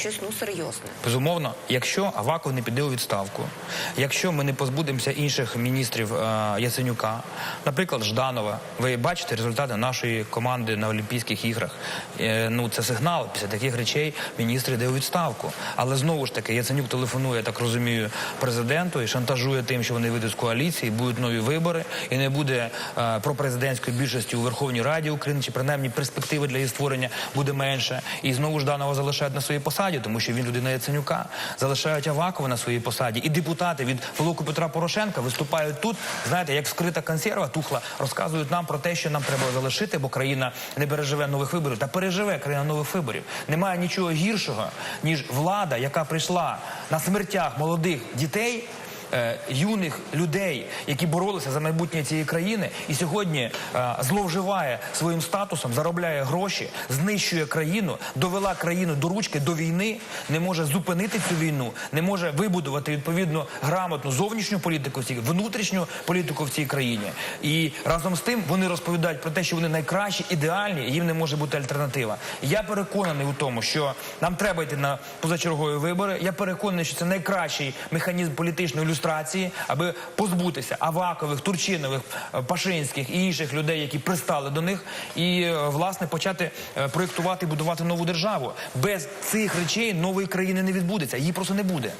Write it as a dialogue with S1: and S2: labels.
S1: щось ну серйозне.
S2: Безумовно, якщо Аваков не піде у відставку, якщо ми не позбудемося інших міністрів е, Яценюка, наприклад, Жданова, ви бачите результати нашої команди на Олімпійських іграх. Е, ну це сигнал. Після таких речей міністр йде у відставку. Але знову ж таки, Яценюк телефонує, так розумію, президенту і шантажує тим, що вони вийдуть з коаліції, будуть нові вибори, і не буде е, пропрезидентської більшості у Верховній Раді України, чи принаймні перспективи для її створення буде менше. І знову Жданова залишають на своїй посаді, тому що він людина Яценюка. Залишають Авакова на своїй посаді. І депутати від блоку Петра Порошенка виступають тут, знаєте, як скрита консерва тухла, розказують нам про те, що нам треба залишити, бо країна не переживе нових виборів. Та переживе країна нових виборів. Немає нічого гіршого, ніж влада, яка прийшла на смертях молодих дітей. Е, Юних людей, які боролися за майбутнє цієї країни, і сьогодні е, зловживає своїм статусом, заробляє гроші, знищує країну, довела країну до ручки до війни, не може зупинити цю війну, не може вибудувати відповідно грамотну зовнішню політику внутрішню політику в цій країні. І разом з тим вони розповідають про те, що вони найкращі, ідеальні, і їм не може бути альтернатива. Я переконаний у тому, що нам треба йти на позачергові вибори. Я переконаний, що це найкращий механізм політичної ілюстрації, аби позбутися Авакових, Турчинових, е, Пашинських і інших людей, які пристали до них, і е, власне почати проектувати, проєктувати і будувати нову державу. Без цих речей нової країни не відбудеться. Її просто не буде.